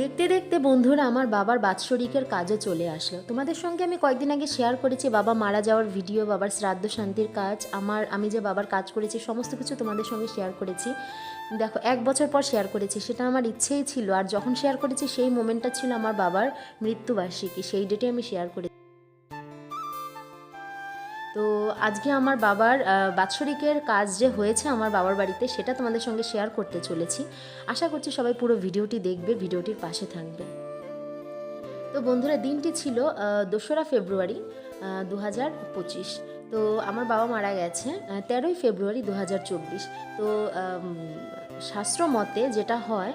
দেখতে দেখতে বন্ধুরা আমার বাবার বাৎসরিকের কাজও চলে আসলো। তোমাদের সঙ্গে আমি কয়েকদিন আগে শেয়ার করেছি বাবা মারা যাওয়ার ভিডিও বাবার শ্রাদ্ধ শান্তির কাজ। আমার, আমি যে বাবার কাজ করেছি, সমস্ত কিছু তোমাদের সঙ্গে শেয়ার করেছি। দেখো, এক বছর পর শেয়ার করেছি, সেটা আমার ইচ্ছেই ছিল। আর যখন শেয়ার করেছি, সেই মোমেন্টটা ছিল আমার বাবার মৃত্যুবার্ষিকী। সেই ডেটে আমি শেয়ার করেছি। তো আজকে আমার বাবার বাৎসরিকের কাজ যে হয়েছে আমার বাবার বাড়িতে, সেটা তোমাদের সঙ্গে শেয়ার করতে চলেছি। আশা করছি সবাই পুরো ভিডিওটি দেখবে, ভিডিওটির পাশে থাকবে। তো বন্ধুরা, দিনটি ছিল দোসরা ফেব্রুয়ারি দু হাজার পঁচিশ। তো আমার বাবা মারা গেছে তেরোই ফেব্রুয়ারি দু হাজার চব্বিশ। তো শাস্ত্র মতে যেটা হয়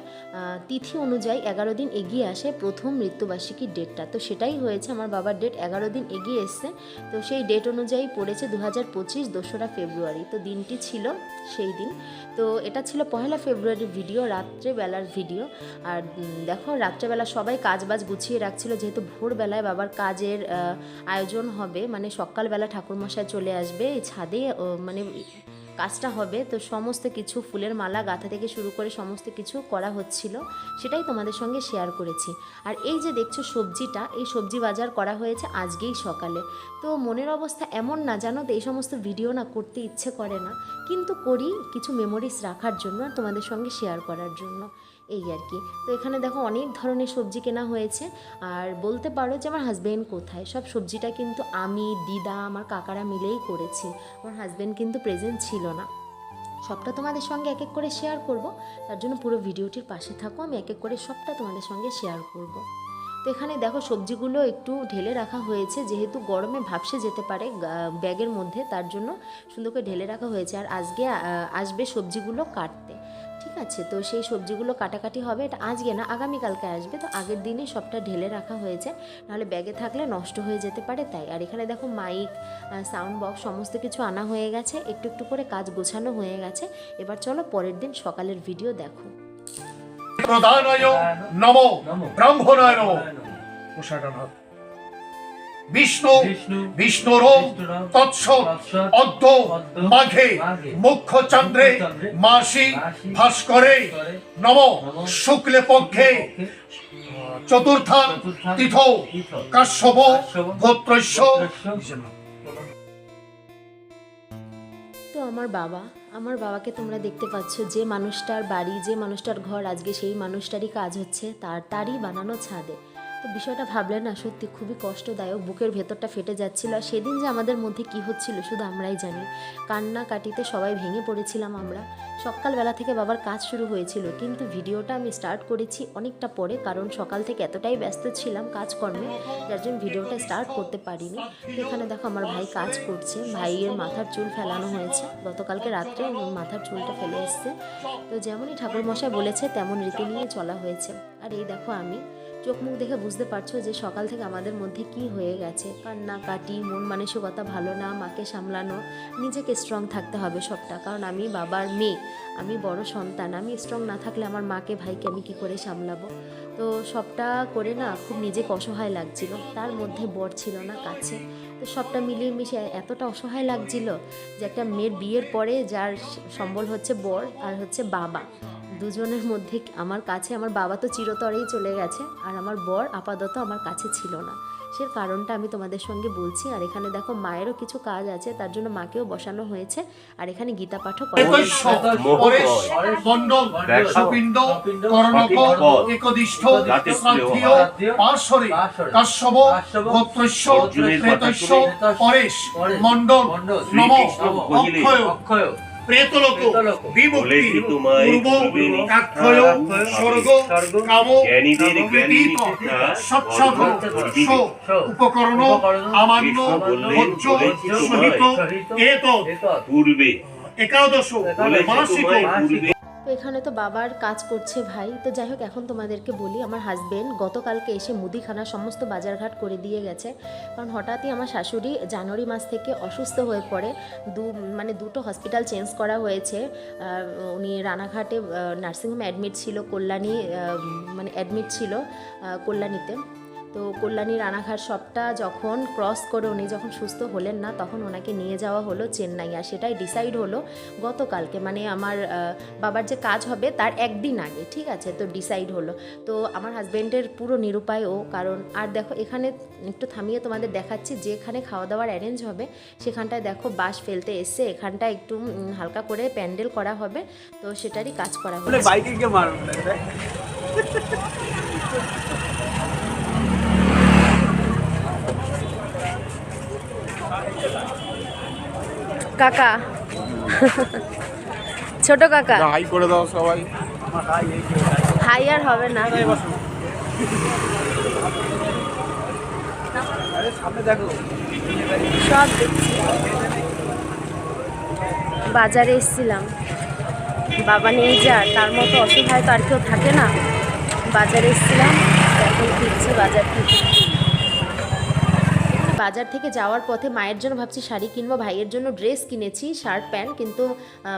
তিথি অনুযায়ী এগারো দিন এগিয়ে আসে প্রথম মৃত্যুবার্ষিকীর ডেটটা। তো সেটাই হয়েছে আমার বাবার ডেট, এগারো দিন এগিয়ে এসছে। তো সেই ডেট অনুযায়ী পড়েছে দু হাজার পঁচিশ দোসরা ফেব্রুয়ারি। তো দিনটি ছিল সেই দিন। তো এটা ছিল পহেলা ফেব্রুয়ারির ভিডিও, রাত্রেবেলার ভিডিও। আর দেখো, রাত্রেবেলা সবাই কাজ বাজ গুছিয়ে রাখছিল, যেহেতু ভোরবেলায় বাবার কাজের আয়োজন হবে মানে সকালবেলা ঠাকুরমশাই চলে আসবে, এই ছাদে মানে কাজটা হবে। তো সমস্ত কিছু, ফুলের মালা, গাঁথা থেকে শুরু করে সমস্ত কিছু করা হচ্ছিল। সেটাই তোমাদের সঙ্গে শেয়ার করেছি। আর এই যে দেখছ সবজিটা, এই সবজি বাজার করা হয়েছে আজকেই সকালে। তো মনের অবস্থা এমন না, জানো তো, এই সমস্ত ভিডিও না করতে ইচ্ছে করে না। কিন্তু করি কিছু মেমোরিজ রাখার জন্য আর তোমাদের সঙ্গে শেয়ার করার জন্য। এই আর কি। তো এখানে দেখো অনেক ধরনের সবজি কেনা হয়েছে। আর বলতে পারো যে আমার হাজবেন্ড কোথায়? সব সবজিটা কিন্তু আমি, দিদা, আমার কাকারা মিলেই করেছি। আমার হাজবেন্ড কিন্তু প্রেজেন্ট ছিল না। সবটা তোমাদের সঙ্গে এক এক করে শেয়ার করব। তার জন্য পুরো ভিডিওটির পাশে থাকো। আমি এক এক করে সবটা তোমাদের সঙ্গে শেয়ার করব। তো এখানে দেখো সবজিগুলো একটু ঢেলে রাখা হয়েছে। যেহেতু গরমে ভাবসে যেতে পারে ব্যাগের মধ্যে। তার জন্য সুন্দর করে ঢেলে রাখা হয়েছে। আর আজকে আসবে সবজিগুলো কাটতে। ঠিক আছে তো সেই সবজিগুলো কাটাকাটি হবে এটা আজকে না আগামীকালকে আসবে তো আগের দিনে সবটা ঢেলে রাখা হয়েছে নাহলে ব্যাগে থাকলে নষ্ট হয়ে যেতে পারে তাই। আর এখানে দেখো মাইক সাউন্ড বক্স সমস্ত কিছু আনা হয়ে গেছে একটু একটু করে কাজ গোছানো হয়ে গেছে এবার চলো পরের দিন সকালের ভিডিও দেখো। প্রদানায় নমো ব্রাহ্মণায় নমো। বিষ্ণু বিষ্ণু বিষ্ণুরম বিষ্ণুরম তৎসৎ তৎসৎ অদ্য মাঘে মুখ্য চন্দ্রে মাসি ভাস্করে করে নম শুক্লে পক্ষে চতুর্থান তীর্থ কাশ্যপ গোত্রস্য তো আমার বাবা আমার বাবাকে তোমরা দেখতে পাচ্ছ যে মানুষটার বাড়ি যে মানুষটার ঘর আজকে সেই মানুষটারই কাজ হচ্ছে তার তারই বানানো ছাদে। তো বিষয়টা ভাবলে না সত্যি খুবই কষ্টদায়ক, বুকের ভেতরটা ফেটে যাচ্ছিল। আর সেদিন যে আমাদের মধ্যে কি হচ্ছিল শুধু আমরাই জানি। কান্না কাটিতে সবাই ভেঙে পড়েছিলাম আমরা। সকালবেলা থেকে বাবার কাজ শুরু হয়েছিল, কিন্তু ভিডিওটা আমি স্টার্ট করেছি অনেকটা পরে, কারণ সকাল থেকে এতটাই ব্যস্ত ছিলাম কাজকর্মে, যার জন্য ভিডিওটা স্টার্ট করতে পারিনি। এখানে দেখো আমার ভাই কাজ করছে, ভাইয়ের মাথার চুল ফেলানো হয়েছে। গতকালকে রাত্রে মাথার চুলটা ফেলে এসছে। তো যেমনই ঠাকুরমশাই বলেছে, তেমন রীতি নিয়ে চলা হয়েছে। আর এই দেখো আমি চোখ মুখ দেখে বুঝতে পারছ যে সকাল থেকে আমাদের মধ্যে কি হয়ে গেছে। কান্না কাটি মন মানসিকতা ভালো না, মাকে সামলানো, নিজেকে স্ট্রং থাকতে হবে সবটা। কারণ আমি বাবার মেয়ে, আমি বড় সন্তান, আমি স্ট্রং না থাকলে আমার মাকে, ভাইকে আমি কি করে সামলাবো? তো সবটা করে না খুব নিজেকে অসহায় লাগছিল। তার মধ্যে বর ছিল না কাছে। তো সবটা মিলিয়ে মিশিয়ে এতটা অসহায় লাগছিল যে একটা মেয়ের বিয়ের পরে যার সম্বল হচ্ছে বর আর হচ্ছে বাবা। দুজনের মধ্যে আমার কাছে আমার বাবা তো চিরতরেই চলে গেছে আর আমার বর আপাতত আমার কাছে ছিল না। সে কারণটা আমি তোমাদের সঙ্গে বলছি। আর এখানে দেখো মায়েরও কিছু কাজ আছে তার জন্য মাকেও বসানো হয়েছে। আর এখানে গীতা পাঠও করা পরেশ মণ্ডল নম অক্ষয়। অক্ষয়। প্রেতলোক প্রেতলোক। বিমুক্তি পূর্ব কাক্ষয় স্বর্গ কাম। উপকরণ আমান্য ভোজ্য সহিত একাদশ মাসিক তো এখানে তো বাবার কাজ করছে ভাই। তো যাই হোক, এখন তোমাদেরকে বলি, আমার হাজব্যান্ড গতকালকে এসে মুদিখানা সমস্ত বাজারঘাট করে দিয়ে গেছে। কারণ হঠাৎই আমার শাশুড়ি জানুয়ারি মাস থেকে অসুস্থ হয়ে পড়ে। দু মানে দুটো হসপিটাল চেঞ্জ করা হয়েছে। উনি রানাঘাটে নার্সিংহোমে অ্যাডমিট ছিল, কল্যাণী মানে অ্যাডমিট ছিল কল্যাণীতে। তো কল্যাণী রানাঘাট সবটা যখন ক্রস করে উনি যখন সুস্থ হলেন না তখন ওনাকে নিয়ে যাওয়া হলো চেন্নাই। আর সেটাই ডিসাইড হলো গতকালকে। মানে আমার বাবার যে কাজ হবে তার একদিন আগে ঠিক আছে? তো ডিসাইড হলো। তো আমার হাজব্যান্ডের পুরো নিরুপায় ও কারণ আর দেখো এখানে একটু থামিয়ে তোমাদের দেখাচ্ছি যেখানে খাওয়া দাওয়ার অ্যারেঞ্জ হবে সেখানটায় দেখো বাস ফেলতে এসছে। এখানটা একটু হালকা করে প্যান্ডেল করা হবে। তো সেটারই কাজ করা হচ্ছে বাইকে গিয়ে কাকা। ছোট কাকা। হাই করে দাও সবাই। হাই আর হবে না। আরে সামনে দেখো। সব বাজারে এসেছিলাম। বাবা নিয়ে যা তার মতো অসহায় তো আর কেউ থাকে না। বাজারে এসেছিলাম এখন ফিরছি বাজার থেকে। বাজার থেকে যাওয়ার পথে মায়ের জন্য ভাবছি শাড়ি কিনবো, ভাইয়ের জন্য ড্রেস কিনেছি শার্ট প্যান্ট কিন্তু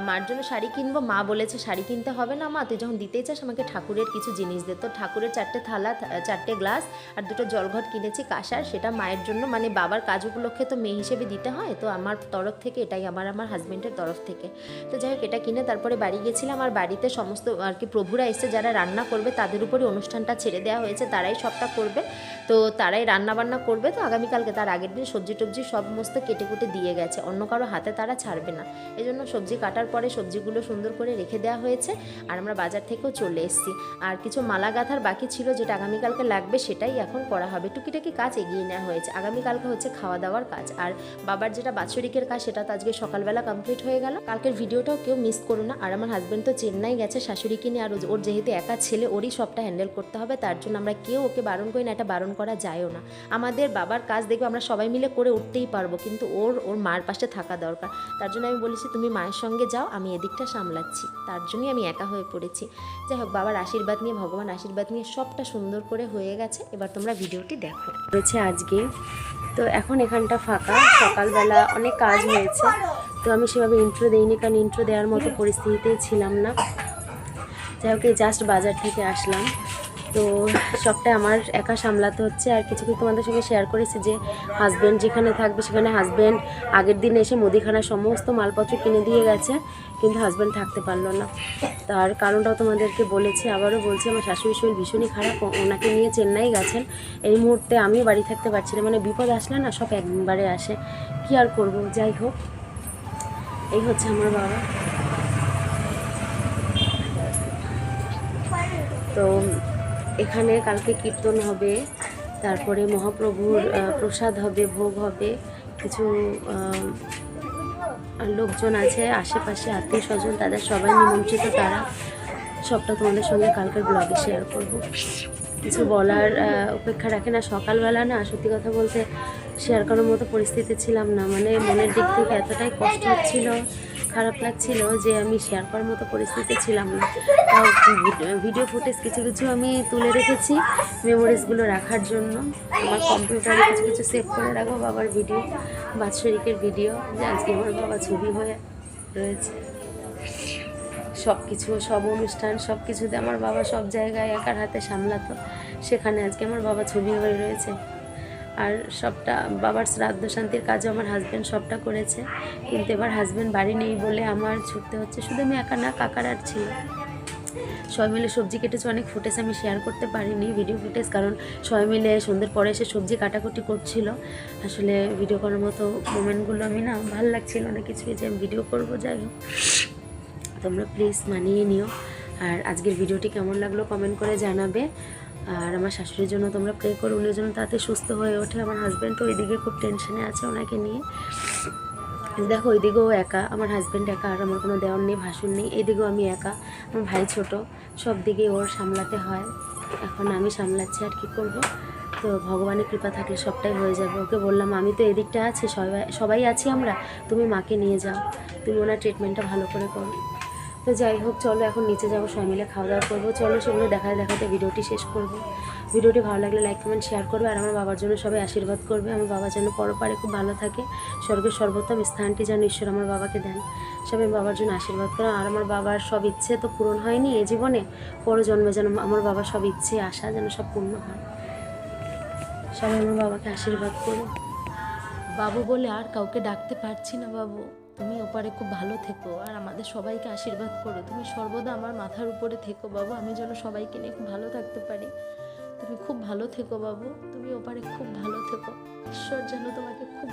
মার জন্য শাড়ি কিনবো, মা বলেছে শাড়ি কিনতে হবে না মা, তুই যখন দিতেই চাস আমাকে ঠাকুরের কিছু জিনিস দে। তো ঠাকুরের চারটে থালা চারটে গ্লাস আর দুটো জলঘট কিনেছি কাঁসার, সেটা মায়ের জন্য মানে বাবার কাজ উপলক্ষে তো মেয়ে হিসেবে দিতে হয়, তো আমার তরফ থেকে এটাই, আমার আমার হাজব্যান্ডের তরফ থেকে। তো যাই হোক, এটা কিনে তারপরে বাড়ি গেছিলাম, আর বাড়িতে সমস্ত, আর কি প্রভুরা এসে যারা রান্না করবে, তাদের উপরে অনুষ্ঠানটা ছেড়ে দেওয়া হয়েছে, তারাই সবটা করবে। তো তারাই রান্না বান্না করবে, তো আগামীকালকে তার আগের দিন সবজি টবজি সমস্ত কেটে কুটে দিয়ে গেছে। অন্য কারও হাতে তারা ছাড়বে না। এই জন্য সবজি কাটার পরে সবজিগুলো সুন্দর করে রেখে দেওয়া হয়েছে আর আমরা বাজার থেকেও চলে এসেছি। আর কিছু মালা গাঁথার বাকি ছিল যেটা আগামীকালকে লাগবে সেটাই এখন করা হবে। টুকিটাকি কাজ এগিয়ে নেওয়া হয়েছে। আগামীকালকে হচ্ছে খাওয়া দাওয়ার কাজ। আর বাবার যেটা বাৎসরিকের কাজ সেটা তো আজকে সকালবেলা কমপ্লিট হয়ে গেল। কালকের ভিডিওটাও কেউ মিস করো না। আর আমার হাজব্যান্ড তো চেন্নাই গেছে, শাশুড়িকে নিয়ে। আর ওর যেহেতু একা ছেলে, ওরই সবটা হ্যান্ডেল করতে হবে। তার জন্য আমরা কেউ ওকে বারণ করি না। এটা বারণ করা যায়ও না। আমাদের বাবার কাজ দেখবে আমরা সবাই মিলে করে উঠতেই পারব, কিন্তু ওর ওর মার পাশে থাকা দরকার। তার জন্য আমি বলেছি, তুমি মায়ের সঙ্গে যাও, আমি এদিকটা সামলাচ্ছি। তার জন্যই আমি একা হয়ে পড়েছি। যাই হোক, বাবার আশীর্বাদ নিয়ে, ভগবান আশীর্বাদ নিয়ে সবটা সুন্দর করে হয়ে গেছে। এবার তোমরা ভিডিওটি দেখো। রয়েছে আজকে। তো এখন এখানটা ফাঁকা। সকালবেলা অনেক কাজ হয়েছে। তো আমি সেভাবে ইন্ট্রো দেইনি, কারণ ইন্ট্রো দেওয়ার মতো পরিস্থিতিতেই ছিলাম না। যাই হোক জাস্ট বাজার থেকে আসলাম। তো সবটা আমার একা সামলাতে হচ্ছে। আর কিছু কিছু তোমাদের সঙ্গে শেয়ার করেছি যে হাজব্যান্ড যেখানে থাকবে সেখানে হাজব্যান্ড আগের দিন এসে মুদিখানার সমস্ত মালপত্র কিনে দিয়ে গেছে, কিন্তু হাজব্যান্ড থাকতে পারল না। তার কারণটাও তোমাদেরকে বলেছি, আবারও বলছি, আমার শাশুড়ি শরীর ভীষণই খারাপ ওনাকে নিয়ে চেন্নাই গেছেন। এই মুহূর্তে আমিও বাড়ি থাকতে পারছি না মানে বিপদ আসলে না সব একবারে আসে। কি আর করব? যাই হোক, এই হচ্ছে আমার বাবা। তো এখানে কালকে কীর্তন হবে, তারপরে মহাপ্রভুর প্রসাদ হবে, ভোগ হবে। কিছু লোকজন আছে, আশেপাশে আত্মীয় স্বজন তাদের সবাই নিমন্ত্রিত, তারা সবটা তোমাদের সঙ্গে কালকের ব্লগে শেয়ার করব। কিছু বলার অপেক্ষা রাখে না, সকালবেলা না, সত্যি কথা বলতে শেয়ার করার মতো পরিস্থিতি ছিলাম না। মানে মনের দিক থেকে এতটাই কষ্ট হচ্ছিল খারাপ লাগছিল যে আমি শেয়ার করার মতো পরিস্থিতি ছিলাম না। তাও ভিডিও- ফুটেজ কিছু কিছু আমি তুলে রেখেছি মেমোরিজগুলো রাখার জন্য। আমার কম্পিউটারে কিছু কিছু সেভ করে রাখব বাবার ভিডিও বাৎসরিকের ভিডিও যে আজকে আমার বাবা ছবি হয়ে রয়েছে। সব কিছু সব অনুষ্ঠান সব কিছুতে আমার বাবা সব জায়গায় একার হাতে সামলাতো। সেখানে আজকে আমার বাবা ছবি হয়ে রয়েছে। আর সবটা, বাবার শ্রাদ্ধ শান্তির কাজও আমার হাজব্যান্ড সবটা করেছে। কিন্তু এবার হাজব্যান্ড বাড়ি নেই বলে আমার ছুটতে হচ্ছে। শুধু আমি একা না, কাকার আর ছিল। সবাই মিলে সবজি কেটেছে, অনেক ফুটেজ আমি শেয়ার করতে পারিনি ভিডিও ফুটেজ কারণ সবাই মিলে সন্ধ্যের পরে এসে সবজি কাটাকুটি করছিল। আসলে ভিডিও করার মতো মোমেন্টগুলো আমি না, ভালো লাগছিল না কিছুই যে আমি ভিডিও করব, যাই হোক। তোমরা প্লিজ মানিয়ে নিও। আর আজকের ভিডিওটি কেমন লাগল কমেন্ট করে জানাবে। আর আমার শাশুড়ির জন্য তোমরা প্রে করো উনি যেন তাতে সুস্থ হয়ে ওঠে। আমার হাজব্যান্ড তো ওইদিকে খুব টেনশনে আছে ওনাকে নিয়ে। দেখো, ওইদিকেও একা, আমার হাজব্যান্ড একা, আর আমার কোনো দেওয়ার নেই, ভাসুর নেই এইদিকেও আমি একা। আমার ভাই ছোট, সব দিকেই ওর সামলাতে হয়। এখন আমি সামলাচ্ছি, আর কি করব? তো ভগবানের কৃপা থাকলে সবটাই হয়ে যাবে। ওকে বললাম, আমি তো এদিকটা আছি, সবাই সবাই আছি আমরা, তুমি মাকে নিয়ে যাও। তুমি ওনার ট্রিটমেন্টটা ভালো করে করো। তো যাই হোক, চলো এখন নিচে যাব, সবাই মিলে খাওয়া দাওয়া করব। চলো সেগুলো দেখাতে দেখাতে ভিডিওটি শেষ করব। ভিডিওটি ভালো লাগলে লাইক কমেন্ট শেয়ার করবে আর আমার বাবার জন্য সবাই আশীর্বাদ করবে। আমার বাবা যেন পরপারে খুব ভালো থাকে, স্বর্গের সর্বোত্তম স্থানটি যেন ঈশ্বর আমার বাবাকে দেন। সবাই বাবার জন্য আশীর্বাদ করো। আর আমার বাবার সব ইচ্ছে তো পূরণ হয়নি এ জীবনে পর জন্মে যেন আমার বাবার সব ইচ্ছে, আশা যেন সব পূর্ণ হয়। সবাই আমার বাবাকে আশীর্বাদ করো। বাবু বলে আর কাউকে ডাকতে পারছি না, বাবু। তুমি ওপারে খুব ভালো থেকো আর আমাদের সবাইকে আশীর্বাদ করো। তুমি সর্বদা আমার মাথার উপরে থেকো বাবু, আমি যেন সবাইকে নিয়ে খুব ভালো থাকতে পারি। তুমি খুব ভালো থেকো বাবু, তুমি ওপারে খুব ভালো থেকো। ঈশ্বর যেন তোমাকে খুব